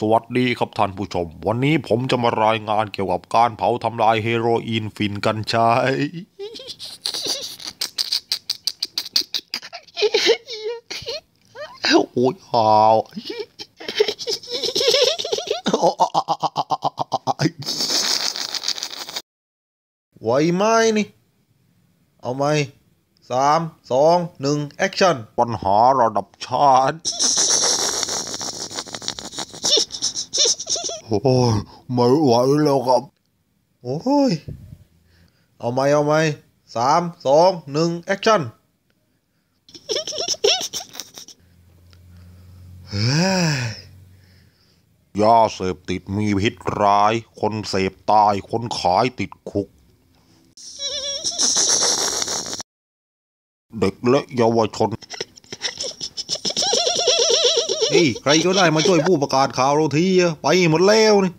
สวัสดีครับท่านผู้ชม วันนี้ผมจะมารายงานเกี่ยวกับการเผาทำลายเฮโรอีนฟินกัญชาโอ้ยหาวไหวไหมนี่ เอาไหมสามสองหนึ่งแอคชั่น ปัญหาระดับชาติ โอ้ยไม่ไหวแล้วครับ โอ้ย เอาไหมเอาไหมสามสองหนึ่งแอคชั่นเฮ้ยยาเสพติดมีพิษร้าย คนเสพตาย คนขายติดคุก เด็กและเยาวชน เฮ้ยใครก็ได้มาช่วยผู้ประกาศข่าวเราทีอะไปหมดแล้วนี่